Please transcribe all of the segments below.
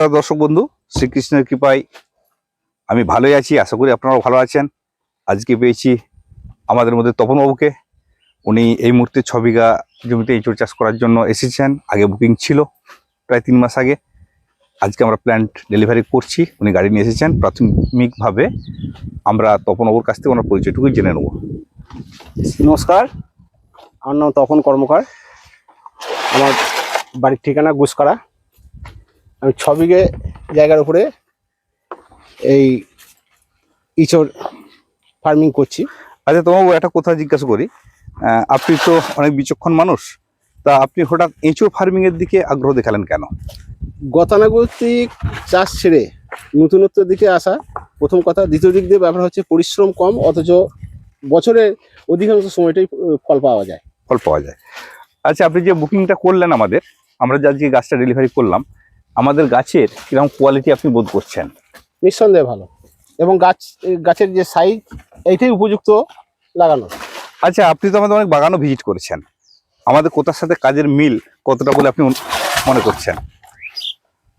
দর্শক বন্ধু, শ্রীকৃষ্ণের কৃপায় আমি ভালোই আছি, আশা করি আপনারাও ভালো আছেন। আজকে পেয়েছি আমাদের মধ্যে তপনবাবুকে। উনি এই মুহূর্তে ছ বিঘা জমিতে এঁচড় চাষ করার জন্য এসেছেন। আগে বুকিং ছিল প্রায় তিন মাস আগে। আজকে আমরা প্ল্যান্ট ডেলিভারি করছি, উনি গাড়ি নিয়ে এসেছেন। প্রাথমিকভাবে আমরা তপনবাবুর কাছ থেকে ওনার পরিচয়টুকু জেনে নেব। নমস্কার, আমার নাম তপন কর্মকার। আমার বাড়ির ঠিকানা গুসকরা আমি ছ বিঘে জায়গার উপরে এই ইচড় ফার্মিং করছি। আচ্ছা তোমাকে একটা কথা জিজ্ঞাসা করি। আপনি তো অনেক বিচক্ষণ মানুষ। তা আপনি হঠাৎ এঁচড় ফার্মিং এর দিকে আগ্রহ দেখালেন কেন? গতানুগতিক চাষ ছেড়ে নতুনত্বের দিকে আসা প্রথম কথা। দ্বিতীয় দিক দিয়ে ব্যাপার হচ্ছে পরিশ্রম কম অথচ বছরের অধিকাংশ সময়টাই ফল পাওয়া যায়। ফল পাওয়া যায়। আচ্ছা আপনি যে বুকিংটা করলেন আমাদের আমরা যে আজকে গাছটা ডেলিভারি করলাম আমাদের গাছের কীরকম কোয়ালিটি আপনি বোধ করছেন? নিঃসন্দেহে ভালো। এবং গাছ গাছের যে সাইজ এইটাই উপযুক্ত লাগানো। আচ্ছা আপনি তো আমাদের অনেক বাগানও ভিজিট করেছেন। আমাদের কোথার সাথে কাজের মিল কতটা বলে আপনি মনে করছেন?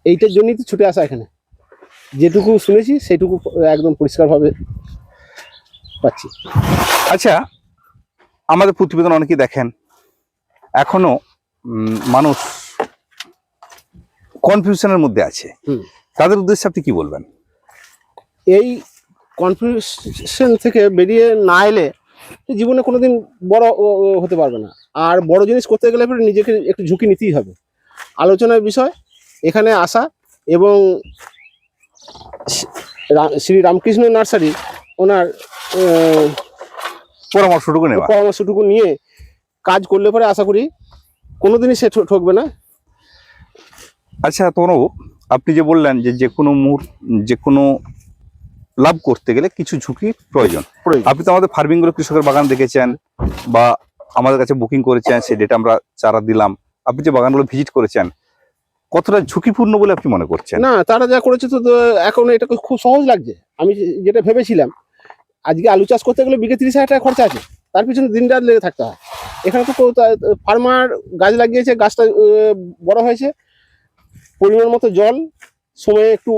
এইটার জন্যই তো ছুটে আসা এখানে। যেটুকু শুনেছি সেটুকু একদম পরিষ্কারভাবে পাচ্ছি। আচ্ছা আমাদের প্রতিবেদন অনেকেই দেখেন। এখনও মানুষ কনফিউশনের মধ্যে আছে। তাদের উদ্দেশ্যে আপনি কি বলবেন? এই কনফিউশন থেকে বেরিয়ে না এলে জীবনে কোনোদিন বড় হতে পারবে না। আর বড় জিনিস করতে গেলে পরে নিজেকে একটু ঝুঁকি নিতেই হবে। আলোচনার বিষয় এখানে আসা এবং শ্রী- রামকৃষ্ণ নার্সারি ওনার পরামর্শটুকু নেওয়া। পরামর্শটুকু নিয়ে কাজ করলে পরে আশা করি কোনোদিনই সে ঠকবে না। আচ্ছা তোমরাও আপনি যে বললেন যে যে কোনো মুহূর্ত যে কোনো লাভ করতে গেলে কিছু ঝুঁকি প্রয়োজন। আপনি তো আমাদের ফার্মিংগুলো কৃষকের বাগান দেখেছেন বা আমাদের কাছে বুকিং করেছেন সেই ডেটা আমরা চারা দিলাম। আপনি যে বাগানগুলো ভিজিট করেছেন কতটা ঝুঁকিপূর্ণ বলে আপনি মনে করছেন? না তারা যা করেছে তো এখন এটা খুব সহজ লাগছে। আমি যেটা ভেবেছিলাম আজকে আলু চাষ করতে গেলে বিঘে তিরিশ হাজার টাকা খরচা আছে। তার পিছনে দিন রাত লেগে থাকতে হয়। এখানে তো ফার্মার গাছ লাগিয়েছে গাছটা বড় হয়েছে। পরিমাণ মতো জল সময়ে একটু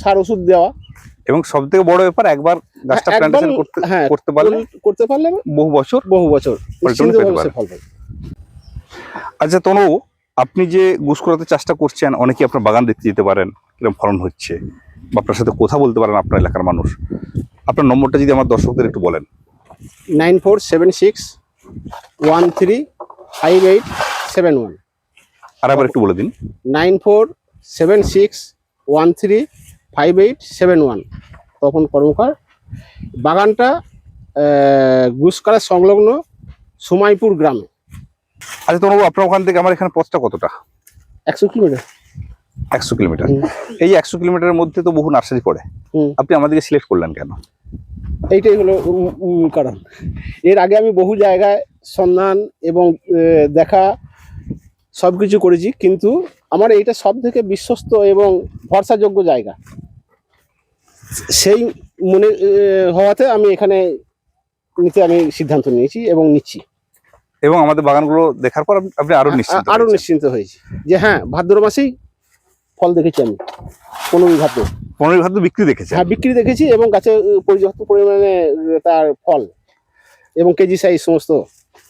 সার ওষুধ দেওয়া। এবং সব থেকে বড় ব্যাপার একবার গাছটা প্ল্যান্টেশন করতে হ্যাঁ করতে পারলে করতে পারলে বহু বছর বহু বছর। আচ্ছা তনু আপনি যে গুসকরাতে চাষটা করছেন অনেকে আপনার বাগান দেখতে যেতে পারেন কীরকম ফলন হচ্ছে বা আপনার সাথে কথা বলতে পারেন আপনার এলাকার মানুষ। আপনার নম্বরটা যদি আমার দর্শকদের একটু বলেন। Nine four seven six one three five eight seven one. আর আবার একটু বলে দিন। Nine four seven six one three five eight seven one. Tapan Karmakar. বাগানটা গুসকারা সংলগ্ন সুমাইপুর গ্রামে। আচ্ছা তনু আপনার ওখান থেকে আমার এখানে পথটা কতটা? একশো কিলোমিটার। একশো কিলোমিটার। এই একশো কিলোমিটারের মধ্যে তো বহু নার্সারি পড়ে। আপনি আমাদেরকে সিলেক্ট করলেন কেন? এইটাই হলো কারণ। এর আগে আমি বহু জায়গায় সন্ধান এবং দেখা সব কিছু করেছি কিন্তু আমার এইটা সব থেকে বিশ্বস্ত এবং ভরসাযোগ্য জায়গা। সেই মনে হওয়াতে আমি এখানে নিতে আমি সিদ্ধান্ত নিয়েছি এবং নিচ্ছি। এবং আমাদের বাগানগুলো দেখার পর আপনি- আরও নিশ্চিত আ- আরও নিশ্চিন্ত হয়েছি যে হ্যাঁ ভাদ্র মাসেই ফল দেখেছি আমি পনেরোই ভাদ্র পনেরো ভাদ্র বিক্রি দেখেছি হ্যাঁ বিক্রি দেখেছি এবং গাছে পর্যাপ্ত পরিমাণে তার ফল এবং কেজি সাইজ সমস্ত।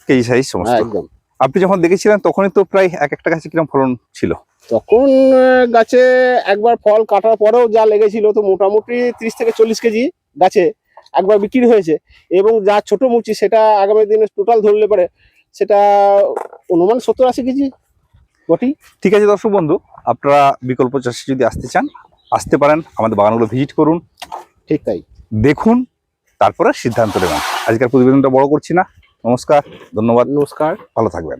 কেজি সাইজ সমস্ত। হ্যাঁ, একদম। আপনি যখন দেখেছিলেন তখনই তো প্রায় এক একটা গাছে কীরকম ফলন ছিল? তখন গাছে একবার ফল কাটার পরেও যা লেগেছিল তো মোটামুটি ত্রিশ থেকে চল্লিশ কেজি গাছে একবার বিক্রি হয়েছে। এবং যা ছোট মুচি সেটা আগামী দিনে টোটাল ধরলে পারে সেটা অনুমান সত্তর আশি কেজি বটি। ঠিক আছে দর্শক বন্ধু আপনারা বিকল্প চাষে যদি আসতে চান আসতে পারেন আমাদের বাগানগুলো ভিজিট করুন। ঠিক তাই। দেখুন তারপরে সিদ্ধান্ত নেবেন। আজকের প্রতিবেদনটা বড় করছি না। নমস্কার ধন্যবাদ। নমস্কার। ভালো থাকবেন।